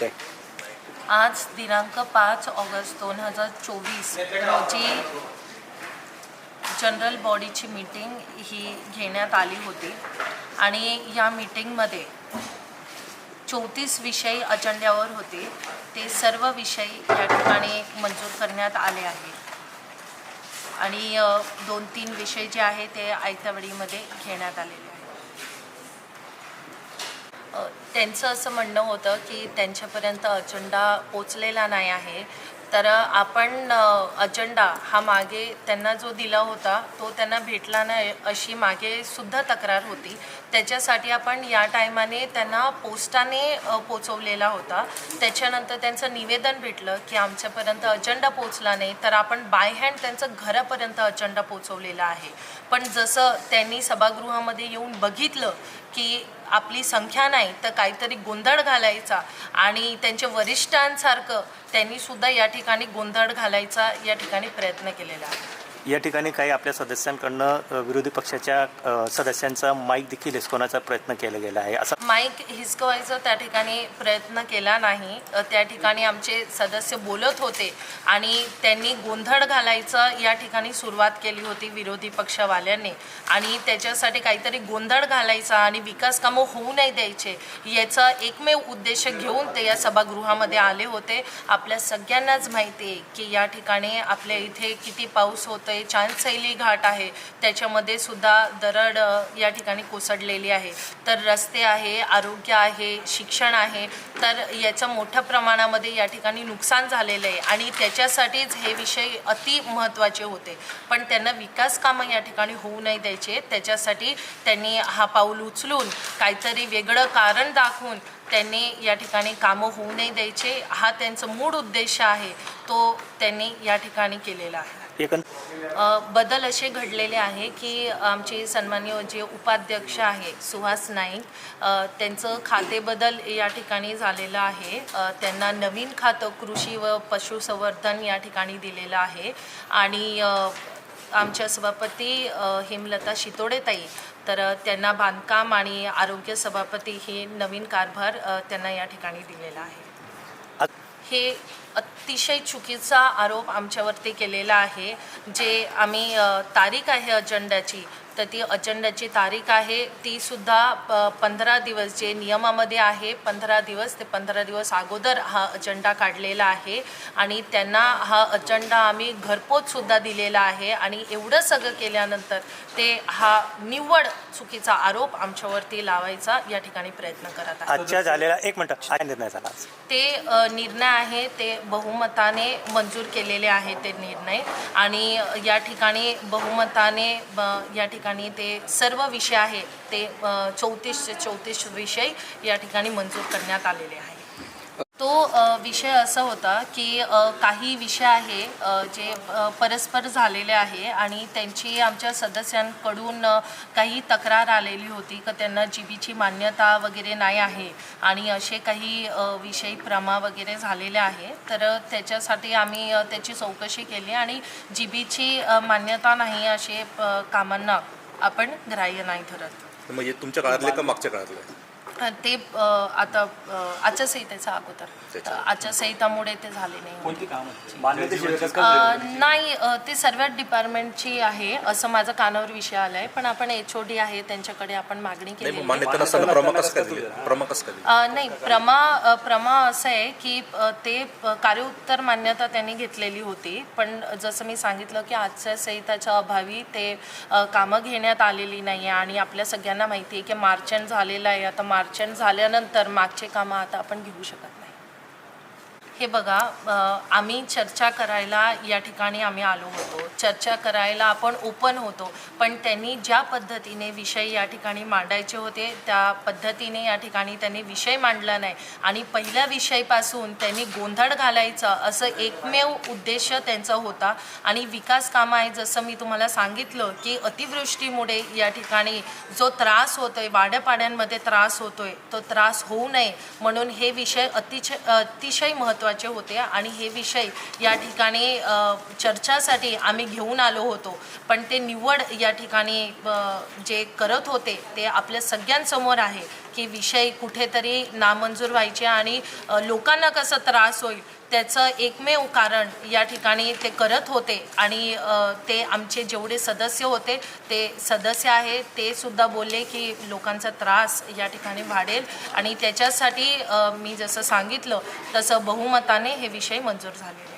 ते आज दिनांक पाच ऑगस्ट दोन हजार चोवीस रोजी जनरल बॉडीची मीटिंग ही घेण्यात आली होती. आणि या मीटिंगमध्ये चौतीस विषय अजेंड्यावर होते. ते सर्व विषय या ठिकाणी मंजूर करण्यात आले आहे आणि दोन तीन विषय जे आहे ते आयत्यावडीमध्ये घेण्यात आलेले आहेत. त्यांचं असं म्हणणं होतं की त्यांच्यापर्यंत अजेंडा पोचलेला नाही आहे. तर आपण अजेंडा हा मागे त्यांना जो दिला होता तो त्यांना भेटला नाही अशी मागे सुद्धा तक्रार होती. त्याच्यासाठी आपण या टायमाने त्यांना पोस्टाने पोचवलेला होता. त्याच्यानंतर त्यांचं निवेदन भेटलं की आमच्यापर्यंत अजेंडा पोचला नाही तर आपण बाय हँड त्यांचं घरापर्यंत अजेंडा पोचवलेला आहे. पण जसं त्यांनी सभागृहामध्ये येऊन बघितलं की आपली संख्या नाही तर काहीतरी गोंधळ घालायचा आणि त्यांच्या वरिष्ठांसारखं त्यांनी सुद्धा या ठिकाणी गोंधळ घालायचा या ठिकाणी प्रयत्न केलेला आहे. या ठिकाणी काही आपल्या सदस्यांकडनं विरोधी पक्षाच्या सदस्यांचा माईक देखील हिसकवण्याचा प्रयत्न केला गेला आहे? असं माईक हिसकवायचा त्या ठिकाणी प्रयत्न केला नाही. त्या ठिकाणी आमचे सदस्य बोलत होते आणि त्यांनी गोंधळ घालायचं या ठिकाणी सुरुवात केली होती विरोधी पक्षवाल्यांनी. आणि त्याच्यासाठी काहीतरी गोंधळ घालायचा आणि विकास कामं होऊ नाही द्यायचे याचा एकमेव उद्देश घेऊन ते या सभागृहामध्ये आले होते. आपल्या सगळ्यांनाच माहिती आहे की या ठिकाणी आपल्या इथे किती पाऊस होतोय चांदसैली घाट आहे त्याच्यामध्ये सुद्धा दरड या ठिकाणी कोसळलेली आहे. तर रस्ते आहे आरोग्य आहे शिक्षण आहे तर याचं मोठ्या प्रमाणामध्ये या ठिकाणी नुकसान झालेलं आहे. आणि त्याच्यासाठीच हे विषय अति महत्त्वाचे होते. पण त्यांना विकास कामं या ठिकाणी होऊ नाही द्यायचे. त्याच्यासाठी त्यांनी हा पाऊल उचलून काहीतरी वेगळं कारण दाखवून त्यांनी या ठिकाणी कामं होऊ नाही द्यायचे. हा त्यांचा मूळ उद्देश आहे. तो त्यांनी या ठिकाणी केलेला आहे. एकंद बदल असे घडलेले आहे की आमचे सन्माननीय जे उपाध्यक्ष आहे सुहास नाईक त्यांचं खाते बदल या ठिकाणी झालेलं आहे. त्यांना नवीन खातं कृषी व पशुसंवर्धन या ठिकाणी दिलेलं आहे. आणि आमच्या सभापती हेमलता शितोडेताई तर त्यांना बांधकाम आणि आरोग्य सभापती हे नवीन कारभार त्यांना या ठिकाणी दिलेला आहे. हे अतिशय चुकीचा आरोप आमच्यावरती केलेला आहे जे आम्ही तारीख आहे अजेंड्याची तर ती अजेंड्याची तारीख आहे ती सुद्धा प पंधरा दिवस जे नियमामध्ये आहे पंधरा दिवस ते पंधरा दिवस अगोदर हा अजेंडा काढलेला आहे आणि त्यांना हा अजेंडा आम्ही घरपोचसुद्धा दिलेला आहे आणि एवढं सगळं केल्यानंतर ते हा निव्वळ चुकीचा आरोप आमच्यावरती लावायचा या ठिकाणी प्रयत्न करत आहे आजच्या झालेला एक निर्णय झाला ते निर्णय आहे ते बहुमताने मंजूर केलेले आहे ते निर्णय आणि या ठिकाणी बहुमताने ब- या ठिकाणी ते सर्व विषय आहे ते चौतीस चौतीस विषय या ठिकाणी मंजूर करण्यात आलेले आहे तो विषय असा होता की काही विषय आहे जे परस्पर झालेले आहे आणि त्यांची आमच्या सदस्यांकडून काही तक्रार आलेली होती का त्यांना जीबीची मान्यता वगैरे नाही आहे आणि असे काही विषयी विषय प्रमा वगैरे झालेले आहे तर त्याच्यासाठी आम्ही त्याची चौकशी केली आणि जीबीची मान्यता नाही असे कामांना आपण ग्राह्य नाही ठरत म्हणजे तुमच्या काळातले का मागच्या काळातले? ते आता आचारसंहितेचा अगोदर. आचारसंहितामुळे ते झाले नाही. नाही ते सर्व डिपार्टमेंटची आहे असं माझा कानावर विषय आला आहे पण आपण एच ओ डी आहे त्यांच्याकडे आपण मागणी केली नाही प्रमा प्रमा असं आहे की ते प- कार्योत्तर मान्यता त्यांनी घेतलेली होती. पण जसं मी सांगितलं की आचारसंहिताच्या अभावी ते कामं घेण्यात आलेली नाही आणि आपल्या सगळ्यांना माहिती आहे की मार्चंट झालेलं आहे. आता अर्चन झाल्यानंतर मागचे कामं आता आपण घेऊ शकत नाही. हे बघा आम्ही चर्चा करायला या ठिकाणी आम्ही आलो होतो. चर्चा करायला आपण ओपन होतो. पण त्यांनी ज्या पद्धतीने विषय या ठिकाणी मांडायचे होते त्या पद्धतीने या ठिकाणी त्यांनी विषय मांडला नाही. आणि पहिल्या विषयपासून त्यांनी गोंधळ घालायचा असं एकमेव उद्देश त्यांचा होता. आणि विकास कामं आहे जसं मी तुम्हाला सांगितलं की अतिवृष्टीमुळे या ठिकाणी जो त्रास होतो आहे वाड्यापाड्यांमध्ये त्रास होतो आहे तो त्रास होऊ नये. म्हणून हे विषय अतिशय अतिशय महत्त्वाचे होते आणि हे विषय या ठिकाणी चर्चासाठी आम्ही घेऊन आलो होतो. पण ते निवड या ठिकाणी जे करत होते ते आपल्या सगळ्यांसमोर आहे. की विषय कुठेतरी नामंजूर व्हायचे आणि लोकांना कसं त्रास होईल त्याचं एकमेव कारण या ठिकाणी ते करत होते आणि ते आमचे जेवढे सदस्य होते ते सदस्य आहे ते सुद्धा बोलले की लोकांचा त्रास या ठिकाणी वाढेल आणि त्याच्यासाठी मी जसं सांगितलं तसं बहुमताने हे विषय मंजूर झालेले